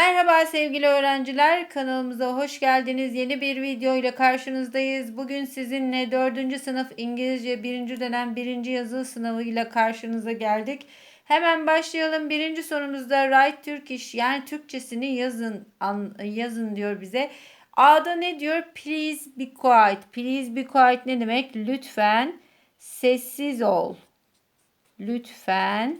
Merhaba sevgili öğrenciler, kanalımıza hoş geldiniz. Yeni bir video ile karşınızdayız. Bugün sizinle 4. sınıf İngilizce 1. dönem 1. yazılı sınavı ile karşınıza geldik. Hemen başlayalım. Birinci sorumuzda write Turkish yani Türkçesini yazın yazın diyor bize. A'da ne diyor? Please be quiet. Please be quiet ne demek? Lütfen sessiz ol. Lütfen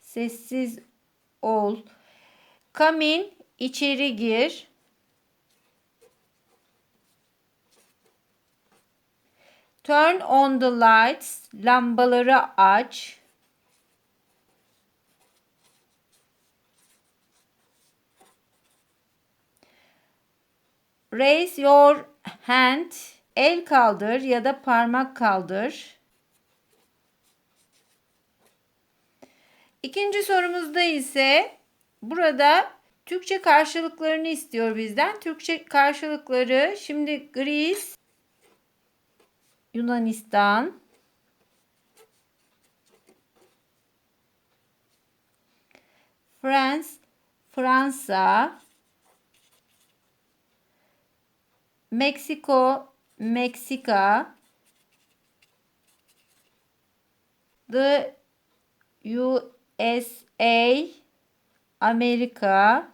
sessiz ol. Come in, içeri gir. Turn on the lights, lambaları aç. Raise your hand, el kaldır ya da parmak kaldır. İkinci sorumuzda ise burada Türkçe karşılıklarını istiyor bizden. Türkçe karşılıkları şimdi Greece, Yunanistan, France, Fransa, Meksiko, Meksika, the USA, Amerika,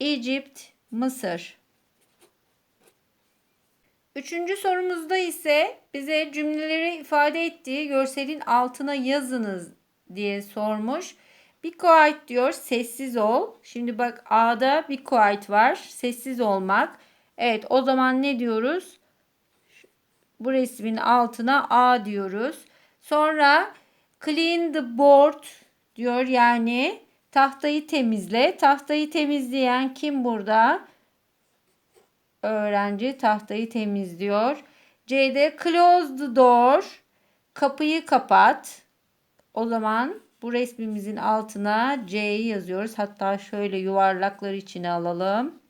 Egypt, Mısır. Üçüncü sorumuzda ise bize cümleleri ifade ettiği görselin altına yazınız diye sormuş. Be quiet diyor, sessiz ol. Şimdi bak A'da be quiet var, sessiz olmak. Evet o zaman ne diyoruz? Bu resmin altına A diyoruz. Sonra clean the board diyor yani tahtayı temizle. Tahtayı temizleyen kim burada? Öğrenci tahtayı temizliyor. C'de close the door. Kapıyı kapat. O zaman bu resmimizin altına C'yi yazıyoruz. Hatta şöyle yuvarlaklar içine alalım.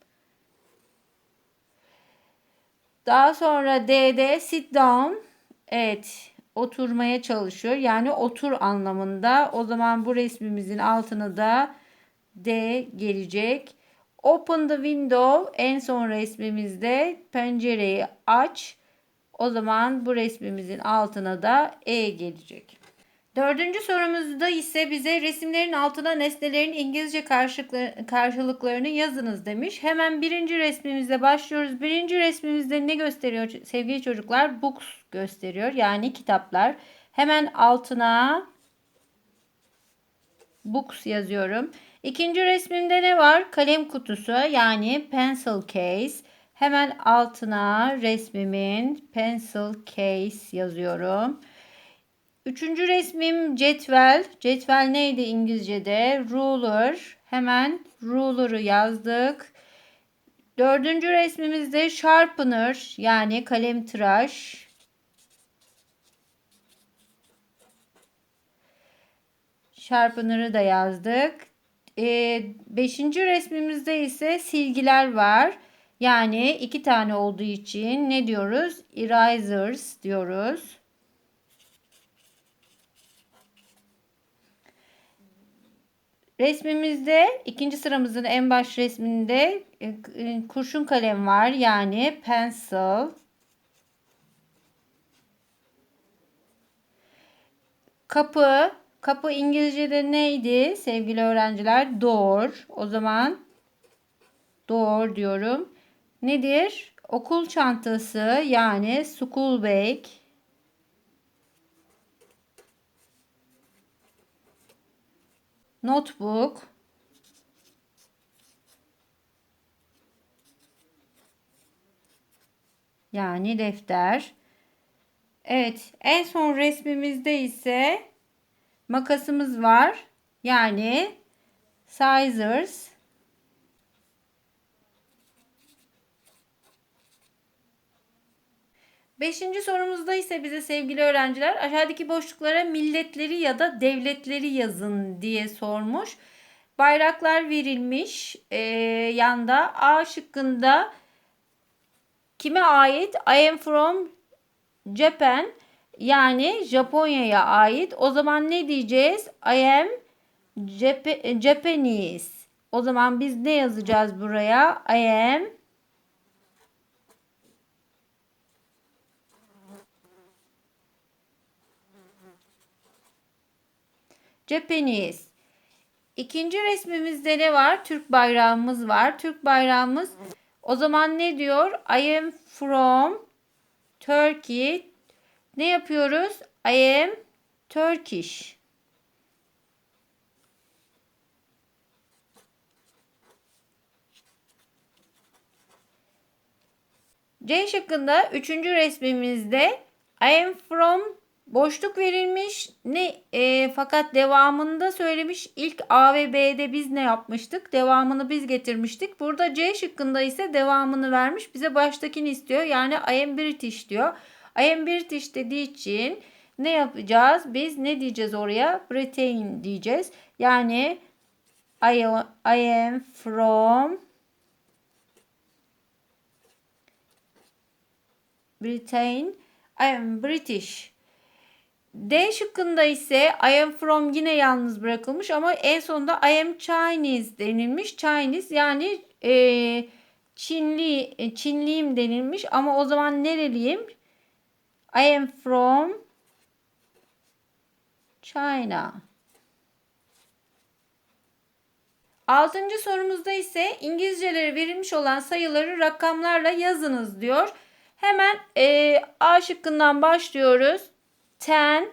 Daha sonra D'de sit down. Evet oturmaya çalışıyor. Yani otur anlamında. O zaman bu resmimizin altına da D gelecek. Open the window en son resmimizde pencereyi aç. O zaman bu resmimizin altına da E gelecek. Dördüncü sorumuzda ise bize resimlerin altına nesnelerin İngilizce karşılıklarını yazınız demiş. Hemen birinci resmimizle başlıyoruz. Birinci resmimizde ne gösteriyor sevgili çocuklar? Books gösteriyor. Yani kitaplar. Hemen altına books yazıyorum. İkinci resmimde ne var? Kalem kutusu yani pencil case. Hemen altına resmimin pencil case yazıyorum. Üçüncü resmim cetvel. Cetvel neydi İngilizce'de? Ruler. Hemen ruler'ı yazdık. Dördüncü resmimizde sharpener yani kalem tıraş. Sharpener'ı da yazdık. E, beşinci resmimizde ise silgiler var. Yani iki tane olduğu için ne diyoruz? Erasers diyoruz. Resmimizde ikinci sıramızın en baş resminde e, e, kurşun kalem var. Yani pencil. Kapı. Kapı İngilizce'de neydi sevgili öğrenciler? Door. O zaman door diyorum. Nedir? Okul çantası yani school bag. Notebook, yani defter. Evet, en son resmimizde ise makasımız var. Yani scissors. Beşinci sorumuzda ise bize sevgili öğrenciler aşağıdaki boşluklara milletleri ya da devletleri yazın diye sormuş. Bayraklar verilmiş ee, yanda A şıkkında kime ait? I am from Japan. Yani Japonya'ya ait. O zaman ne diyeceğiz? I am Jap- Japanese. O zaman biz ne yazacağız buraya? I am Japanese. İkinci resmimizde ne var? Türk bayrağımız var. Türk bayrağımız o zaman ne diyor? I am from Turkey. Ne yapıyoruz? I am Turkish. C şıkkında üçüncü resmimizde I am from boşluk verilmiş. Ne e, fakat devamında söylemiş. İlk A ve B'de biz ne yapmıştık? Devamını biz getirmiştik. Burada C şıkkında ise devamını vermiş. Bize baştakini istiyor. Yani I am British diyor. I am British dediği için ne yapacağız? Biz ne diyeceğiz oraya? Britain diyeceğiz. Yani I, I am from Britain. I am British. D şıkkında ise I am from yine yalnız bırakılmış ama en sonunda I am Chinese denilmiş. Chinese yani e, Çinli, e, Çinliyim denilmiş ama o zaman nereliyim? I am from China. Altıncı sorumuzda ise İngilizceleri verilmiş olan sayıları rakamlarla yazınız diyor. Hemen e, A şıkkından başlıyoruz. 10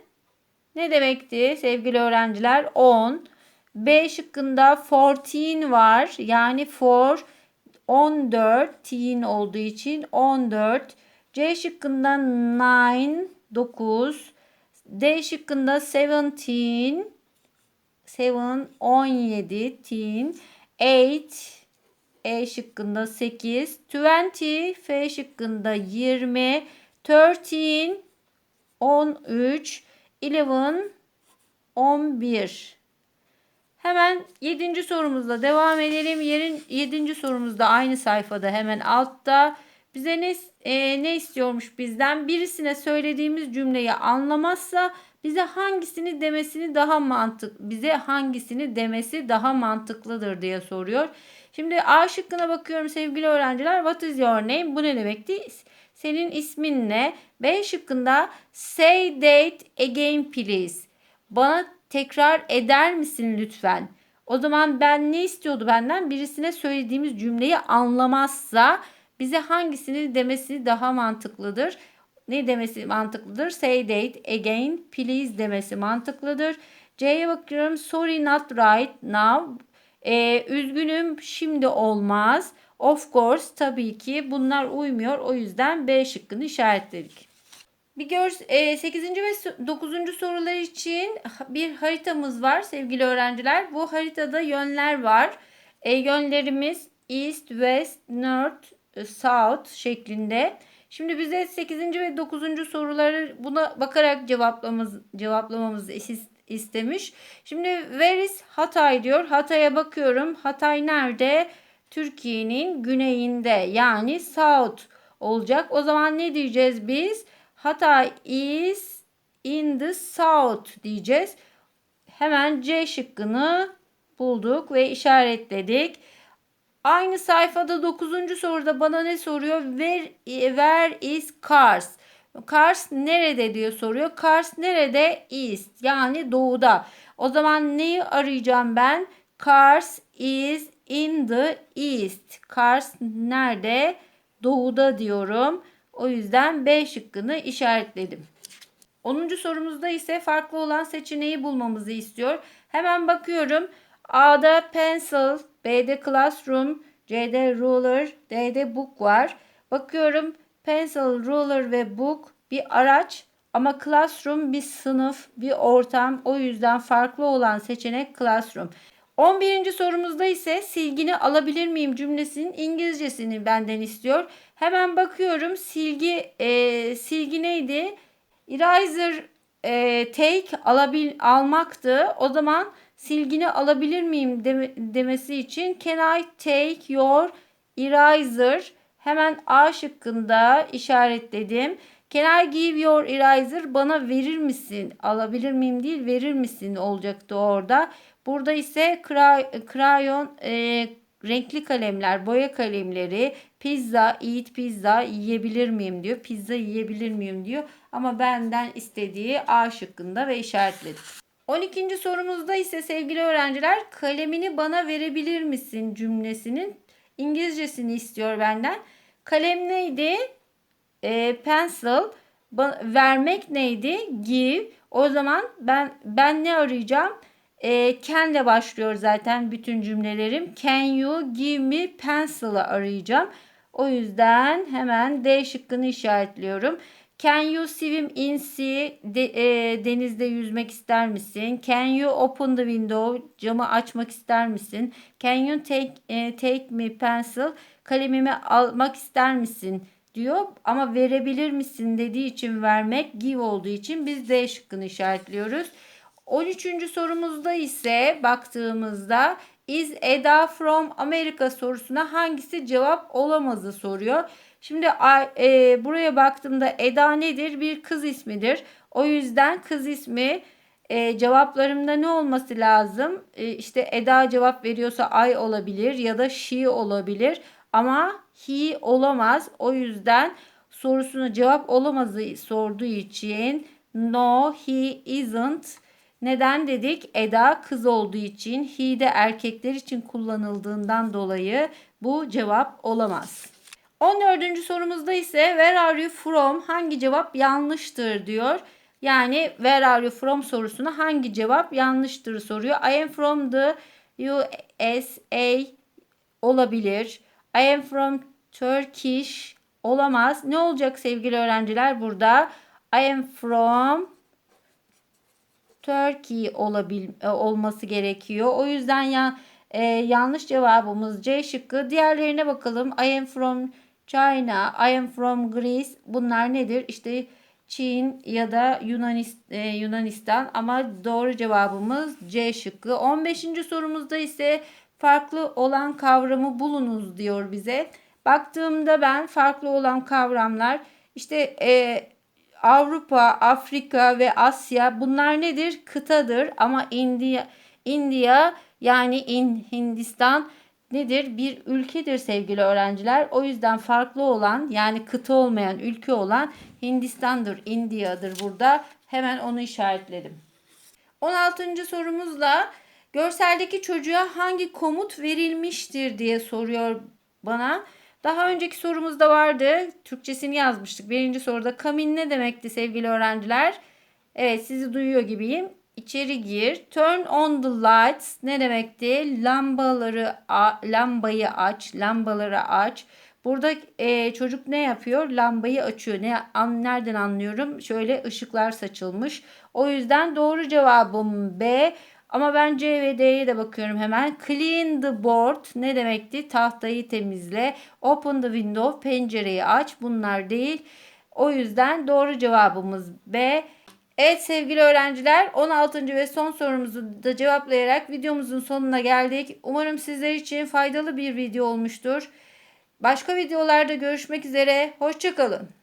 ne demekti sevgili öğrenciler? 10. B şıkkında 14 var. Yani for 14 teen olduğu için 14. C şıkkında 9 9. D şıkkında 17 7 17 teen 8 E şıkkında 8 20 F şıkkında 20 13 13 11 11 Hemen 7. sorumuzla devam edelim. Yerin 7. sorumuzda aynı sayfada hemen altta bize ne e, ne istiyormuş bizden? Birisine söylediğimiz cümleyi anlamazsa bize hangisini demesini daha mantık bize hangisini demesi daha mantıklıdır diye soruyor. Şimdi A şıkkına bakıyorum sevgili öğrenciler. What is your name? Bu ne demekti? Senin ismin ne? B şıkkında say that again please. Bana tekrar eder misin lütfen? O zaman ben ne istiyordu benden? Birisine söylediğimiz cümleyi anlamazsa bize hangisini demesi daha mantıklıdır? Ne demesi mantıklıdır? Say that again please demesi mantıklıdır. C'ye bakıyorum. Sorry not right now. Ee, üzgünüm şimdi olmaz. Of course tabii ki bunlar uymuyor. O yüzden B şıkkını işaretledik. Bir gör 8. ve 9. sorular için bir haritamız var sevgili öğrenciler. Bu haritada yönler var. E, yönlerimiz east, west, north, south şeklinde. Şimdi bize 8. ve 9. soruları buna bakarak cevaplamamız cevaplamamızı istemiş. Şimdi where is Hatay diyor. Hatay'a bakıyorum. Hatay nerede? Türkiye'nin güneyinde yani south olacak. O zaman ne diyeceğiz biz? Hatay is in the south diyeceğiz. Hemen C şıkkını bulduk ve işaretledik. Aynı sayfada 9. soruda bana ne soruyor? Where, where is Kars? Kars nerede diyor soruyor. Kars nerede? East yani doğuda. O zaman neyi arayacağım ben? Kars is in the east. Kars nerede? Doğuda diyorum. O yüzden B şıkkını işaretledim. 10. sorumuzda ise farklı olan seçeneği bulmamızı istiyor. Hemen bakıyorum. A'da pencil, B'de classroom, C'de ruler, D'de book var. Bakıyorum pencil, ruler ve book bir araç ama classroom bir sınıf, bir ortam. O yüzden farklı olan seçenek classroom. 11. sorumuzda ise silgini alabilir miyim cümlesinin İngilizcesini benden istiyor. Hemen bakıyorum silgi e, silgi neydi? Eraser e, take alabil almaktı. O zaman silgini alabilir miyim de, demesi için can I take your eraser? Hemen A şıkkında işaretledim. Can I give your eraser? Bana verir misin? Alabilir miyim değil verir misin olacaktı orada. Burada ise kray- krayon e, renkli kalemler, boya kalemleri, pizza, eat pizza yiyebilir miyim diyor. Pizza yiyebilir miyim diyor. Ama benden istediği A şıkkında ve işaretledim. 12. sorumuzda ise sevgili öğrenciler kalemini bana verebilir misin cümlesinin İngilizcesini istiyor benden. Kalem neydi? E, pencil. Ba- vermek neydi? Give. O zaman ben ben ne arayacağım? E, can ile başlıyor zaten bütün cümlelerim. Can you give me pencil'ı arayacağım. O yüzden hemen D şıkkını işaretliyorum. Can you swim in sea? De, e, denizde yüzmek ister misin? Can you open the window? Camı açmak ister misin? Can you take, e, take me pencil? Kalemimi almak ister misin? diyor ama verebilir misin dediği için vermek give olduğu için biz D şıkkını işaretliyoruz. 13. sorumuzda ise baktığımızda is Eda from America sorusuna hangisi cevap olamazı soruyor. Şimdi e, buraya baktığımda Eda nedir? Bir kız ismidir. O yüzden kız ismi e, cevaplarımda ne olması lazım? E, işte Eda cevap veriyorsa I olabilir ya da she olabilir. Ama he olamaz. O yüzden sorusuna cevap olamazı sorduğu için no he isn't. Neden dedik? Eda kız olduğu için, he de erkekler için kullanıldığından dolayı bu cevap olamaz. 14. sorumuzda ise where are you from? Hangi cevap yanlıştır diyor. Yani where are you from sorusuna hangi cevap yanlıştır soruyor. I am from the USA olabilir. I am from Turkish olamaz. Ne olacak sevgili öğrenciler burada? I am from Turkey olabil e, olması gerekiyor. O yüzden ya e, yanlış cevabımız C şıkkı. Diğerlerine bakalım. I am from China, I am from Greece. Bunlar nedir? İşte Çin ya da e, Yunanistan ama doğru cevabımız C şıkkı. 15. sorumuzda ise farklı olan kavramı bulunuz diyor bize. Baktığımda ben farklı olan kavramlar işte e, Avrupa, Afrika ve Asya bunlar nedir? Kıtadır ama India, India yani in, Hindistan nedir? Bir ülkedir sevgili öğrenciler. O yüzden farklı olan yani kıta olmayan ülke olan Hindistan'dır, India'dır burada. Hemen onu işaretledim. 16. sorumuzla görseldeki çocuğa hangi komut verilmiştir diye soruyor bana. Daha önceki sorumuzda vardı. Türkçesini yazmıştık. Birinci soruda kamin ne demekti sevgili öğrenciler? Evet sizi duyuyor gibiyim. İçeri gir. Turn on the lights ne demekti? Lambaları lambayı aç, lambaları aç. Burada e, çocuk ne yapıyor? Lambayı açıyor. Ne an, nereden anlıyorum? Şöyle ışıklar saçılmış. O yüzden doğru cevabım B. Ama ben C ve D'ye de bakıyorum hemen. Clean the board ne demekti? Tahtayı temizle. Open the window pencereyi aç. Bunlar değil. O yüzden doğru cevabımız B. Evet sevgili öğrenciler 16. ve son sorumuzu da cevaplayarak videomuzun sonuna geldik. Umarım sizler için faydalı bir video olmuştur. Başka videolarda görüşmek üzere. Hoşçakalın.